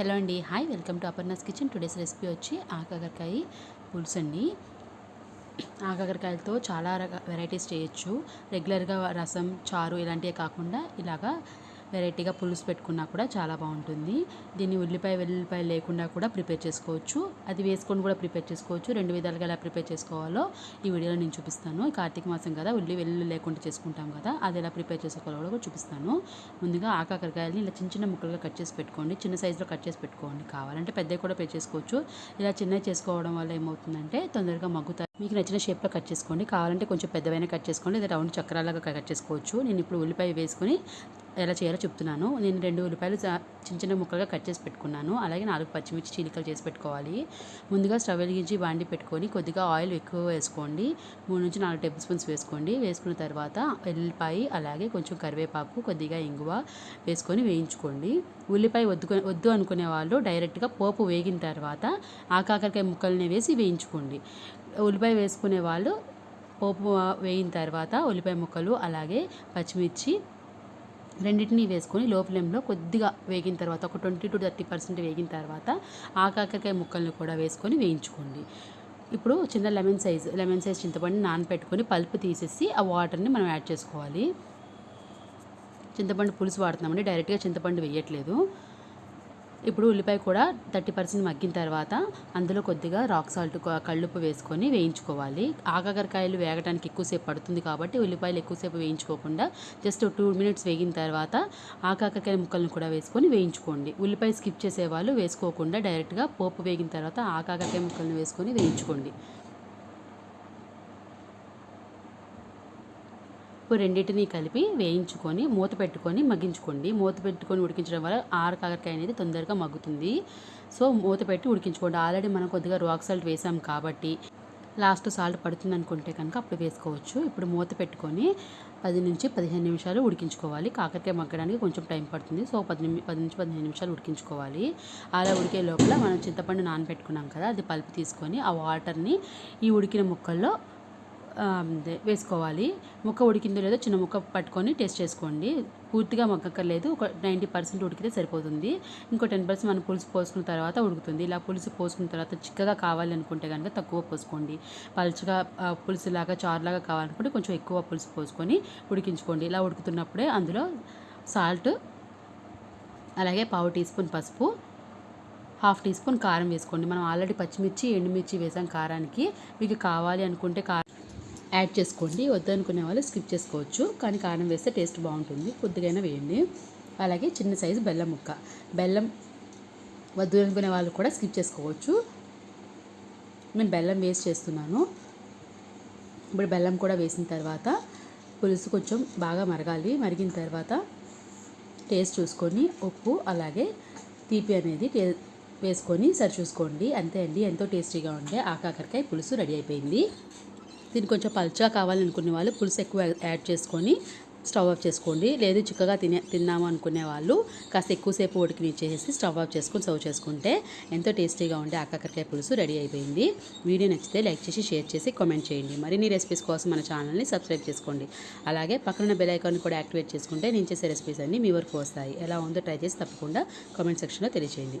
Hello అండి. Hi welcome to Aparna's kitchen. Today's recipe వచ్చి ఆకాకరకాయ పులుసు అండి. ఆకాకరకాయలతో చాలా రక వెరైటీస్ చేయొచ్చు. రెగ్యులర్గా రసం చారు ఇలాంటివి కాకుండా ఇలాగా వెరైటీగా పులుసు పెట్టుకున్నా కూడా చాలా బాగుంటుంది. దీన్ని ఉల్లిపాయ వెల్లుల్లిపాయ లేకుండా కూడా ప్రిపేర్ చేసుకోవచ్చు. అది వేసుకొని కూడా ప్రిపేర్ చేసుకోవచ్చు. రెండు విధాలుగా ఎలా ప్రిపేర్ చేసుకోవాలో ఈ వీడియోలో నేను చూపిస్తాను. కార్తీక మాసం కదా ఉల్లి వెల్లుల్లి లేకుండా చేసుకుంటాం కదా అది ఎలా ప్రిపేర్ చేసుకోవాలో కూడా చూపిస్తాను. ముందుగా ఆకాకరకాయలని ఇలా చిన్న చిన్న ముక్కలుగా కట్ చేసి పెట్టుకోండి. చిన్న సైజులో కట్ చేసి పెట్టుకోండి. కావాలంటే పెద్దవి కూడా పే చేసుకోవచ్చు. ఇలా చిన్నవి చేసుకోవడం వల్ల ఏమవుతుందంటే తొందరగా మగ్గుతాయి. మీకు నచ్చిన షేప్లో కట్ చేసుకోండి. కావాలంటే కొంచెం పెద్దవైనా కట్ చేసుకోండి. లేదా రౌండ్ చక్రాలుగా కట్ చేసుకోవచ్చు. నేను ఇప్పుడు ఉల్లిపాయ వేసుకొని ఎలా చేయాలో చెప్తున్నాను. నేను రెండు ఉల్లిపాయలు చిన్న చిన్న ముక్కలుగా కట్ చేసి పెట్టుకున్నాను. అలాగే నాలుగు పచ్చిమిర్చి చీలికలు చేసి పెట్టుకోవాలి. ముందుగా స్టవ్ వెలిగించి బాండి పెట్టుకొని కొద్దిగా ఆయిల్ ఎక్కువ వేసుకోండి. మూడు నుంచి నాలుగు టేబుల్ స్పూన్స్ వేసుకోండి. వేసుకున్న తర్వాత ఉల్లిపాయ అలాగే కొంచెం కరివేపాకు కొద్దిగా ఇంగువ వేసుకొని వేయించుకోండి. ఉల్లిపాయ వద్దు వద్దు అనుకునే వాళ్ళు డైరెక్ట్గా పోపు వేగిన తర్వాత ఆకాకరకాయ కాకరకాయ ముక్కల్ని వేసి వేయించుకోండి. ఉల్లిపాయ వేసుకునే వాళ్ళు పోపు వేయిన తర్వాత ఉల్లిపాయ ముక్కలు అలాగే పచ్చిమిర్చి రెండింటిని వేసుకొని లో ఫ్లేమ్లో కొద్దిగా వేగిన తర్వాత ఒక ట్వంటీ టు థర్టీ పర్సెంట్ వేగిన తర్వాత ఆ కాకరకాయ ముక్కల్ని కూడా వేసుకొని వేయించుకోండి. ఇప్పుడు చిన్న లెమన్ సైజ్ లెమన్ సైజ్ చింతపండు నానబెట్టుకొని పల్పు తీసేసి ఆ వాటర్ని మనం యాడ్ చేసుకోవాలి. చింతపండు పులుసు వాడుతున్నామండి డైరెక్ట్గా చింతపండు వేయట్లేదు. ఇప్పుడు ఉల్లిపాయ కూడా థర్టీ పర్సెంట్ మగ్గిన తర్వాత అందులో కొద్దిగా రాక్ సాల్ట్ కళ్ళుప్పు వేసుకొని వేయించుకోవాలి. ఆకాకరకాయలు వేగడానికి ఎక్కువసేపు పడుతుంది కాబట్టి ఉల్లిపాయలు ఎక్కువసేపు వేయించుకోకుండా జస్ట్ టూ మినిట్స్ వేగిన తర్వాత ఆకాకరకాయ ముక్కలను కూడా వేసుకొని వేయించుకోండి. ఉల్లిపాయ స్కిప్ చేసేవాళ్ళు వేసుకోకుండా డైరెక్ట్గా పోపు వేగిన తర్వాత ఆకాకరకాయ ముక్కలను వేసుకొని వేయించుకోండి. ఇప్పుడు రెండింటిని కలిపి వేయించుకొని మూత పెట్టుకొని మగ్గించుకోండి. మూత పెట్టుకొని ఉడికించడం వల్ల ఆరు కాకరకాయ అనేది తొందరగా మగ్గుతుంది. సో మూత పెట్టి ఉడికించుకోండి. ఆల్రెడీ మనం కొద్దిగా రాక్ సాల్ట్ వేసాం కాబట్టి లాస్ట్ సాల్ట్ పడుతుంది అనుకుంటే కనుక అప్పుడు వేసుకోవచ్చు. ఇప్పుడు మూత పెట్టుకొని పది నుంచి పదిహేను నిమిషాలు ఉడికించుకోవాలి. కాకరకాయ మగ్గడానికి కొంచెం టైం పడుతుంది. సో పది నిమి పది నుంచి పదిహేను నిమిషాలు ఉడికించుకోవాలి. అలా ఉడికే లోపల మనం చింతపండు నానబెట్టుకున్నాం కదా అది పలుపు తీసుకొని ఆ వాటర్ని ఈ ఉడికిన ముక్కల్లో వేసుకోవాలి. ముక్క ఉడికిందో లేదో చిన్న ముక్క పట్టుకొని టేస్ట్ చేసుకోండి. పూర్తిగా మగ్గక్కర్లేదు. ఒక నైంటీ పర్సెంట్ ఉడికితే సరిపోతుంది. ఇంకో టెన్ పర్సెంట్ మనం పులుసు పోసుకున్న తర్వాత ఉడుకుతుంది. ఇలా పులుసు పోసుకున్న తర్వాత చిక్కగా కావాలి అనుకుంటే కనుక తక్కువ పోసుకోండి. పలుచగా పులుసులాగా చారులాగా కావాలనుకుంటే కొంచెం ఎక్కువ పులుసు పోసుకొని ఉడికించుకోండి. ఇలా ఉడుకుతున్నప్పుడే అందులో సాల్ట్ అలాగే పావు టీ స్పూన్ పసుపు హాఫ్ టీ స్పూన్ కారం వేసుకోండి. మనం ఆల్రెడీ పచ్చిమిర్చి ఎండుమిర్చి వేసాం కారానికి. మీకు కావాలి అనుకుంటే కారం యాడ్ చేసుకోండి. వద్దనుకునే వాళ్ళు స్కిప్ చేసుకోవచ్చు. కానీ కారం వేస్తే టేస్ట్ బాగుంటుంది. కొద్దిగైనా వేయండి. అలాగే చిన్న సైజు బెల్లం ముక్క. బెల్లం వద్దు అనుకునే వాళ్ళు కూడా స్కిప్ చేసుకోవచ్చు. నేను బెల్లం వేస్ట్ చేస్తున్నాను. ఇప్పుడు బెల్లం కూడా వేసిన తర్వాత పులుసు కొంచెం బాగా మరగాలి. మరిగిన తర్వాత టేస్ట్ చూసుకొని ఉప్పు అలాగే తీపి అనేది టే వేసుకొని సరి చూసుకోండి అంతే అండి. ఎంతో టేస్టీగా ఉండే ఆకాకరకాయ పులుసు రెడీ అయిపోయింది. దీన్ని కొంచెం పల్చగా కావాలనుకునే వాళ్ళు పులుసు ఎక్కువ యాడ్ చేసుకొని స్టవ్ ఆఫ్ చేసుకోండి. లేదు చిక్కగా తినే తిన్నాము అనుకునే వాళ్ళు కాస్త ఎక్కువసేపు ఉడికినిచ్చేసి స్టవ్ ఆఫ్ చేసుకొని సర్వ్ చేసుకుంటే ఎంతో టేస్టీగా ఉండే ఆకాకరకాయ పులుసు రెడీ అయిపోయింది. వీడియో నచ్చితే లైక్ చేసి షేర్ చేసి కామెంట్ చేయండి. మరిన్ని రెసిపీస్ కోసం మన ఛానల్ని సబ్స్క్రైబ్ చేసుకోండి. అలాగే పక్కన బెల్ ఐకాన్ కూడా యాక్టివేట్ చేసుకుంటే నేను చేసే రెసిపీస్ అన్నీ మీ వరకు వస్తాయి. ఎలా ఉందో ట్రై చేసి తప్పకుండా కామెంట్ సెక్షన్లో తెలియజేయండి